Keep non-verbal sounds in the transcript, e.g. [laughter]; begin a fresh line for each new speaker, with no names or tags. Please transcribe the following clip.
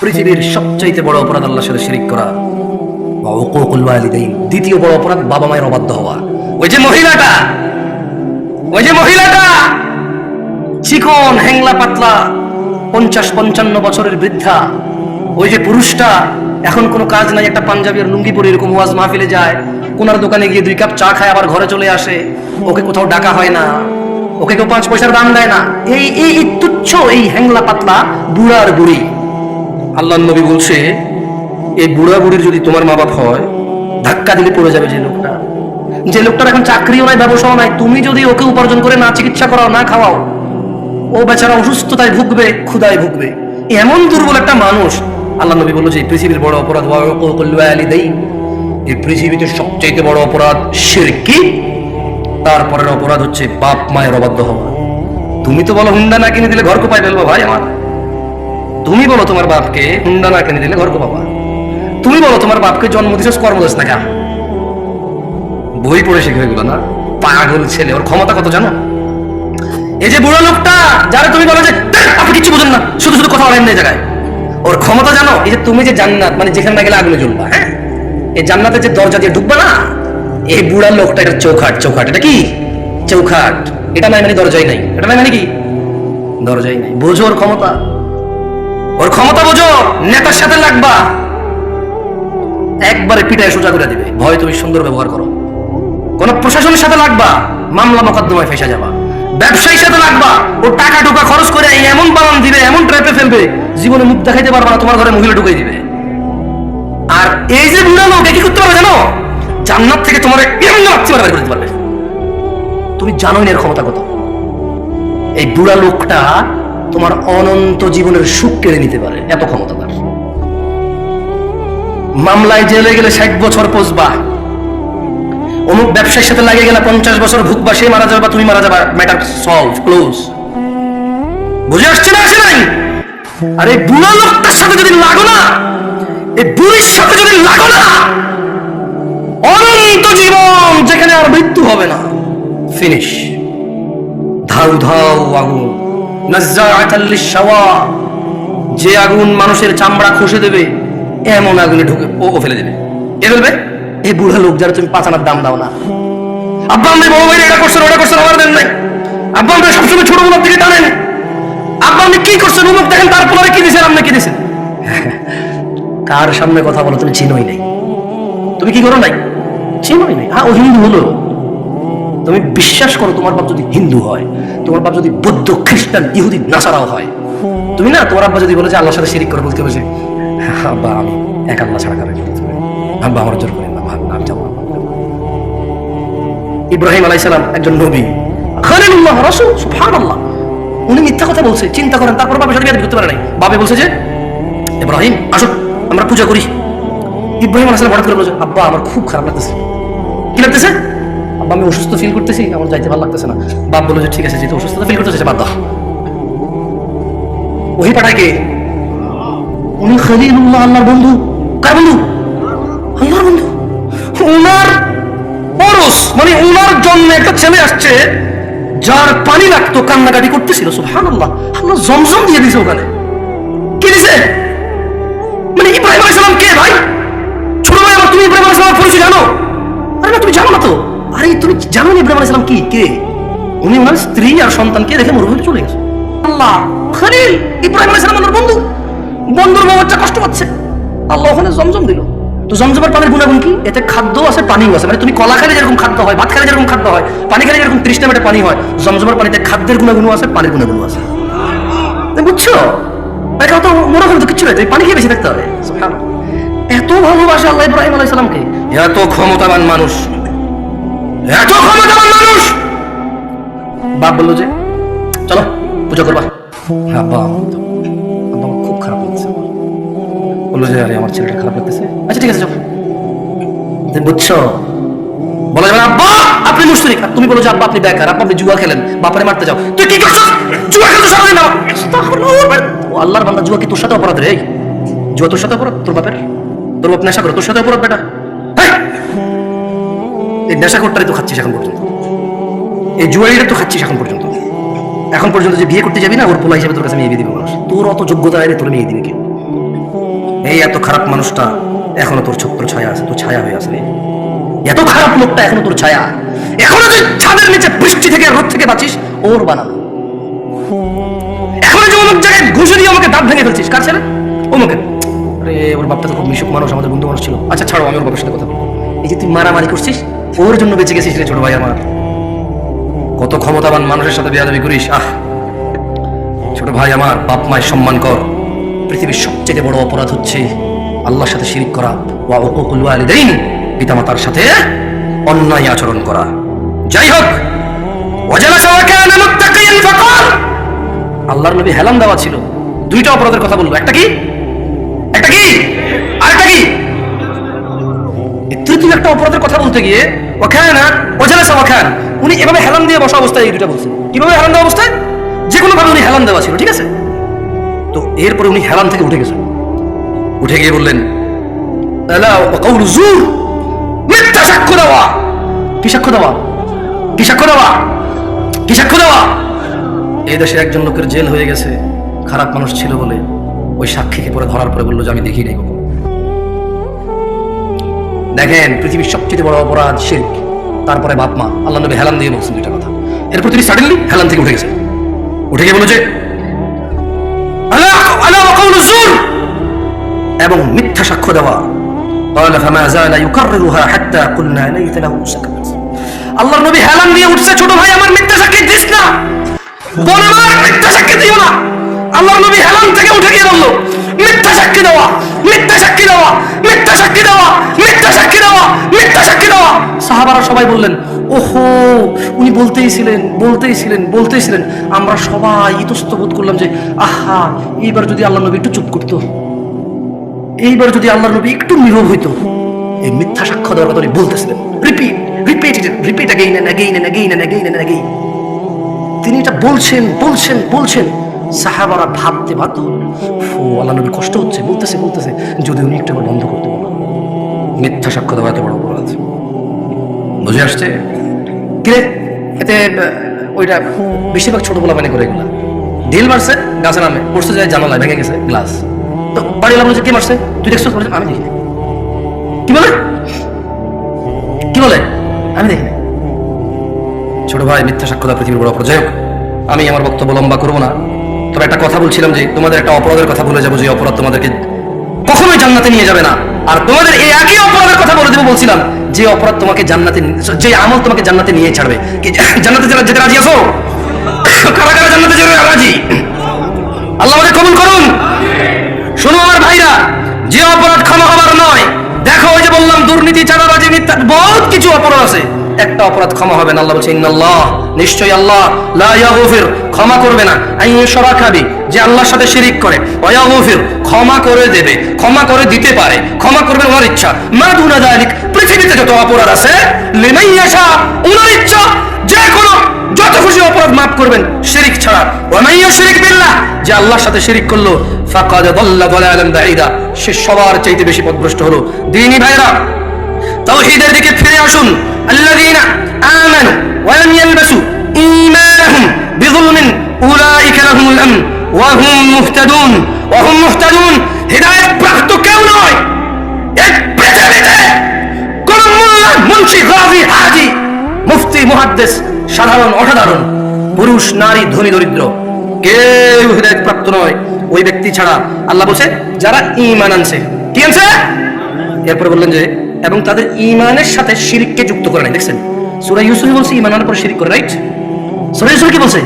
পৃথিবীর সবচাইতে বড় অপরাধ আল্লাহর সাথে শিরিক করা। দ্বিতীয় বড় অপরাধ বাবা মায়ের অবাধ্য হওয়া। ওই যে মহিলাটা! ওই যে মহিলাটা! চিকন হ্যাংলা পাতলা, পঞ্চাশ পঞ্চান্ন বছরের বৃদ্ধা। ওই যে পুরুষটা, এখন কোনো কাজ নাই, একটা পাঞ্জাবি আর লুঙ্গি পরে এরকম ওয়াজ মাহফিলে যায়। কোনার দোকানে গিয়ে দুই কাপ চা খায়, আবার ঘরে চলে আসে। ওকে কোথাও ডাকা হয় না। ওকে কেউ পাঁচ পয়সার দাম দেয় না। এই এই এই তুচ্ছ, এই হ্যাংলা পাতলা, বুড়ার বুড়ি। আল্লাহ নবী বলছে, এই বুড়া বুড়ির যদি তোমার মা বাপ হয়, ধাক্কা দিলে পড়ে যাবে যে লোকটা। যে লোকটার এখন চাকরিও নাই, ব্যবসাও নাই, তুমি যদি ওকে উপার্জন করে না চিকিৎসা করাও, না খাওয়াও, ও বেচারা অসুস্থতায় ভুগবে ক্ষুদায় ভুগবে। এমন দুর্বল একটা মানুষ। আল্লাহ নবী বলল যে পৃথিবীর বড় অপরাধ দেই এই পৃথিবীতে সবচেয়ে বড় অপরাধ শিরকি, তারপরের অপরাধ হচ্ছে বাপ মায়ের অবাধ্য হওয়া। তুমি তো বলো হুন্ডা না কিনে দিলে ঘর কোপায় ফেলব ভাই আমার? তুমি বলো তোমার বাপকে হুন্ডা না কিনে দিলে ঘর কোপাবা তুমি বলো তোমার বাপকে জন্ম দিছিস কর্ম দিস না কেন বই পড়ে শিখবে এগুলো না? পাগল ছেলে, ওর ক্ষমতা কত জানো? এই যে বুড়ো লোকটা, যারা তুমি বলো যে, আপনি কিছু বোঝেন না, শুধু শুধু কথা বলেন না জায়গায়। ওর ক্ষমতা জানো? এই যে তুমি যে জান্নাত মানে যেখানে গেলে আগুনে জ্বলবা হ্যাঁ? এই জান্নাতের যে দরজা দিয়ে ঢুকবা না, এই বুড়া লোকটা এটা চৌখাট চৌখাট। এটা কি? চৌখাট। এটা নাই মানে দরজাই নাই। এটা নাই মানে কি? দরজাই নাই। বোঝো ওর ক্ষমতা। ওর ক্ষমতা বোঝো, নেতার সাথে লাগবা। একবারে পিটায় সোজা করে দিবে। ভয় তুমি সুন্দর ব্যবহার করো। কোন প্রশাসনের সাথে লাগবা, মামলা মোকদ্দমায় ফেসে যাবা। ব্যবসায়ীর সাথে লাগবা, ও টাকা টুকা খরচ করে এমন বানান দিবে, এমন ট্র্যাপে ফেলবে, জীবনে মুখ দেখাইতে পারবা না, তোমার ঘরে মহিলা ঢুকাই দিবে। আর এই যে বুড়া লোক কি করতে পারবে জানো? জান্নাত থেকে তোমার এমন রাখতে পারবে। তুমি জানোই এর ক্ষমতা কত। এই বুড়া লোকটা তোমার অনন্ত জীবনের সুখ কেড়ে নিতে পারে। এত ক্ষমতা তার। মামলায় জেলে গেলে ষাট বছর পচবা অমুক ব্যবসার সাথে লাগে গেলে পঞ্চাশ বছর ভুগবা, সে মারা যাবে তুমি মারা যাবা ম্যাটার সলভ ক্লোজ বুঝে আসছে না আসে নাই? আরে বুড়ো লোকটার সাথে যদি লাগো না, এই বুড়ির সাথে যদি লাগো না, অনন্ত জীবন যেখানে আর মৃত্যু হবে না। ফিনিশ ধাউ ধাউ আগুন যে আগুন মানুষের চামড়া খসে দেবে, এমন আগুনে ঢুকে ও ফেলে দেবে। কে ফেলবে? এই বুড়া লোক যারা তুমি পাঁচানার দাম দাও না। আব্বা বড় ভাই এটা করছেন, ওটা করছেন, আমার দেন নাই। আব্বা, আমরা সবসময় ছোট মুখ দিকে টানেন। আব্বা কি করছেন? উমুক দেখেন তারপরে কি দিয়েছেন আপনি কি দিয়েছেন [laughs] কার সামনে কথা বলো, তুমি চিনোই নাই। তুমি কি করো নাই? চিনোই নাই। হ্যাঁ ও হিন্দু হলো। তুমি বিশ্বাস করো তোমার বাপ যদি হিন্দু হয়, তোমার বাপ যদি বৌদ্ধ, খ্রিস্টান, ইহুদি, নাসারাও হয়, তুমি না তোমার আব্বা যদি বলে যে আল্লাহর সাথে শিরিক করে বলতে বসে আব্বা, আমি এক আল্লাহ ছাড়া কারও আব্বা, আমার জোর করেন না আমি যাব। ইব্রাহিম আলাইসালাম একজন নবী উনি মিথ্যা কথা বলছে, চিন্তা করেন, তারপর বাবার সাথে বিয়ে করতে পারে নাই। বলছে যে, ইব্রাহিম আসো আমরা পূজা করি। ইব্রাহিম আলাইসালাম হঠাৎ করে বলছে, আব্বা, আমার খুব খারাপ লাগতেছে। কি লাগতেছে? আব্বা, আমি অসুস্থ ফিল করতেছি, আমার যাইতে ভালো লাগতেছে না। বাপ বলে যে, ঠিক আছে, যেহেতু অসুস্থতা ফিল করতেছে, বাদ দাও। ওই পাঠায় কে? উনি খলিলুল্লাহ, আল্লাহর বন্ধু। কার বন্ধু? আল্লাহর বন্ধু। উনার পরশ মানে উনার জন্য একটা ছেলে আসছে, যার পানি লাগতো, কান্নাকাটি করতেছিল, সুবহানাল্লাহ। আল্লাহ জমজম দিয়ে দিছে ওখানে। কি দিছে? মানে ইব্রাহিম আলাইহিস সালাম কে ভাই? ছোট ভাই আমার তুমি ইব্রাহিম আলাইহিস সালাম পরিচয় জানো? আরে না, তুমি জানো না তো? আরে, তুমি জানো না ইব্রাহিম আলাইহিস সালাম কি? কে? উনি ওনার স্ত্রী আর সন্তানকে রেখে মরুভূমিতে চলে গেছে। আল্লাহ! খলিল! ইব্রাহিম আলাইহিস সালাম আমার বন্ধু। বন্ধুর বউ কষ্ট পাচ্ছে। আল্লাহ ওখানে জমজম দিল। তো জমজমের পানির গুণাগুণ কি? এতে খাদ্য আছে, পানিও আছে। মানে তুমি কলা খেলে যেরকম খাদ্য হয়, ভাত খেলে যেরকম খাদ্য হয়, পানি খেলে যেরকম তৃষ্ণা মেটে পানি হয়, জমজমের পানিতে খাদ্যের গুণাগুণও আছে, পানির গুণাগুণও আছে। বুঝছ? তো মনে করো তো কিচ্ছু পানি খেয়ে বেশি থাকতে হবে। এত ভালোবাসা আল্লাহ ইব্রাহিম আলাইহিস সালামকে। এত ক্ষমতাবান মানুষ। এত ক্ষমতাবান মানুষ! বাপ বলল যে চলো পূজা করবা। আব্বা আমার আব্বা আমার খুব খারাপ লাগছে। বলল যে আরে আমার ছেলেটা খারাপ লাগতেছে। আচ্ছা ঠিক আছে যাও। তুমি বুঝছ? বলা যাবে আব্বা আপনি মুশরিক তুমি বলো যে আব্বা আপনি বেকার আব্বা আপনি জুয়া খেলেন বাপারে মারতে যাও। তুই কি করছিস জুয়া খেলতে সারাদিন না ও আল্লাহর বান্দা জুয়া কি তোর সাথে অপরাধ রে? জুয়া তোর সাথে অপরাধ? তোর বাপের? তোর বাপ নেশা করে তোর সাথে অপরাধ বেটা! এই নেশা করটাই তো খাচ্ছিস এখন পর্যন্ত। এই জুয়ারিটা তো খাচ্ছিস এখন পর্যন্ত। এখন পর্যন্ত যে বিয়ে করতে যাবি না, ওর পোলা হিসেবে তোর কাছে মেয়ে দিবে মানুষ। তোর অত যোগ্যতা নাই তোর মেয়ে দিবে কেউ এই এত খারাপ মানুষটা এখনও তোর ছত্র ছায়া আছে, তোর ছায়া হয়ে আছে এত খারাপ লোকটা এখনও তোর ছায়া। এখনও তুই ছাদের নিচে বৃষ্টি থেকে রোদ থেকে বাঁচিস, ওর বানানো এখনও যে অমুক জায়গায় ঘুষে দিয়ে আমাকে দাঁত ভেঙে ফেলছিস, কার ছেলে? অমুকে আরে, ওর বাপটা তো খুব মিশুক মানুষ, আমাদের বন্ধু মানুষ ছিল। আচ্ছা ছাড়ো, আমি ওর বাবার সাথে কথা বলব। এই যে তুই মারামারি করছিস ওর জন্য বেঁচে গেছিস রে ছোট ভাই আমার। কত ক্ষমতাবান মানুষের সাথে বিয়াদবি করিস, আহ। ছোট ভাই আমার, বাপ মায়ের সম্মান কর। পৃথিবীর সবচেয়ে বড় অপরাধ হচ্ছে আল্লাহর সাথে শিরিক করা, ওয়া উকুকুল ওয়ালিদাইন, পিতামাতার সাথে অন্যায় আচরণ করা। যাই হোক আল্লাহর নবী হেলান দেওয়া ছিল। দুইটা অপরাধের কথা বলব একটা কি? একটা কি? একটা অপরাধের কথা বলতে গিয়ে, ওখানা ওজালাসা ওখান, উনি এভাবে হেলান দিয়ে বসা অবস্থায় এই দুটা বলছেন। কীভাবে হেলান দেওয়া অবস্থায় যে কোনো ভাবে উনি হেলান দেওয়া ছিল, ঠিক আছে? তো এরপরে উনি হেলান থেকে উঠে গেছেন। উঠে গিয়ে বললেন সাক্ষ্য দেওয়া। কি সাক্ষ্য দেওয়া? কি সাক্ষ্য দেওয়া? কি সাক্ষ্য দেওয়া? এই দেশে একজন লোকের জেল হয়ে গেছে, খারাপ মানুষ ছিল বলে, ওই সাক্ষীকে পরে ধরার পরে বলল যে, আমি দেখি নাই। দেখেন, পৃথিবীর সবচেয়ে বড় অপরাধ শিল্প তারপরে বাপমা আল্লাহ নবী হেলান দিয়ে বলছেন দুইটা কথা। এরপর তিনি সাডেনলি হেলান থেকে উঠে গেছেন। উঠে গিয়ে বলেছে এবং মিথ্যা সাক্ষ্য দেওয়া। নবী হেলান দিয়ে ছোট ভাই, আমার মিথ্যা সাক্ষী না। আল্লাহ নবী হেলান থেকে উঠে গিয়ে বলল মিথ্যা সাক্ষী দেওয়া মিথ্যা সাক্ষী দেওয়া মিথ্যা সাক্ষী দেওয়া মিথ্যা সাক্ষী দেওয়া মিথ্যা সাক্ষী দেওয়া সাহাবারা সবাই বললেন, ওহো, উনি বলতেই ছিলেন বলতেই ছিলেন বলতেই ছিলেন। আমরা সবাই বোধ করলাম যে, আহা, এইবার যদি আল্লাহ নবী একটু চুপ করতো, এইবার যদি আল্লাহ নবী একটু নীরব হইতো, এই মিথ্যা সাক্ষ্য দেওয়ার কথা উনি বলতেছিলেন, repeat repeat repeat and again and again and again and again তিনি এটা বলছেন বলছেন বলছেন। সাহাবারা ভাবতে হলেন ও আল্লাহ নবী কষ্ট হচ্ছে, বলতেছে বলতেছে, যদি উনি একটু বন্ধ করতে পারেন মিথ্যা সাক্ষ্য দেওয়া এত বড় অপরাধ। বুঝে আসছে? কিরে এতে ওইটা বেশিরভাগ ছোট বলা মানে করে এগুলা। ঢিল মারছে, গাছে নামে, পড়ছে যায় জানালায়, ভেঙে গেছে গ্লাস তো বাড়ি লাগল যে কে মারছে? তুই দেখছ আমি দেখি কি বলে? কি বলে? আমি দেখি ছোট ভাই, মিথ্যা সাক্ষ্য দেওয়া পৃথিবীর বড় হোক, আমি আমার বক্তব্য লম্বা করব না। তবে একটা কথা বলছিলাম যে তোমাদের একটা অপরাধের কথা বলে যাব, যে অপরাধ তোমাদেরকে কখনোই জান্নাতে নিয়ে যাবে না। আর তোমাদের এই একই অপরাধের কথা বলে দেবো বলছিলাম, যে অপরাধ তোমাকে জান্নাতে যে আমল তোমাকে জান্নাতে নিয়ে ছাড়বে। কি, জান্নাতে যেতে রাজি আছো? কারা কারা জান্নাতে যেতে রাজি? আল্লাহ আমাদের কবুল করুন। শোনো আমার ভাইরা, যে অপরাধ ক্ষমা হবার নয়। দেখো, ওই যে বললাম, দুর্নীতি, চাঁদাবাজি, মিথ্যা, বহুত কিছু অপরাধ আছে। একটা অপরাধ ক্ষমা হবে না। আল্লাহ নিশ্চয়ই আল্লাহ, লা ক্ষমা করবে না। আই খাবি যে আল্লাহর সাথে শিরিক করে। ওয়াগফির ক্ষমা করে দেবে, ক্ষমা করে দিতে পারে, ক্ষমা করবে ওনার ইচ্ছা। মা দুনা যালিক পৃথিবীতে যত অপরাধ আছে লিমাই ওনার ইচ্ছা, যে কোনো, যত খুশি অপরাধ মাফ করবেন, শিরিক ছাড়া। ওয়ামাইয়া শিরিক বিল্লাহ, যে আল্লাহর সাথে শিরিক করল, ফাকাদ দাল্লা দালালান বাঈদা। সে সবার চাইতে বেশি পথভ্রষ্ট হলো। দিনী ভাইরা তাওহীদের দিকে ফিরে আসুন। আল্লাযীনা আমানু ওয়া লাম ইয়ালবাসু ঈমানাহুম বিযুলমিন উলাইকা লাহুমুল আমন ওয়া হুম মুহতাদুন। ওয়া হুম মুহতাদুন। হিদায়াত প্রাপ্ত কেউ নয়। এই পৃথিবীতে কোন মোল্লা, মুন্সি, গাজী, হাজী, মুফতি, মুহাদ্দিস, সাধারণ, অসাধারণ, পুরুষ, নারী, ধনী, দরিদ্র, কেউ হৃদায়ত প্রাপ্ত নয়। ওই ব্যক্তি ছাড়া আল্লাহ বলছে, যারা ঈমান আনছে। কি আনছে? এরপরে বললেন যে এবং তাদের ইমানের সাথে শিরিককে যুক্ত করে নাই, দেখছেন? সুরাই ইউসুফ বলছে ইমানের পর শিরিক করে রাইট সুরা ইউসুফ কি বলছে?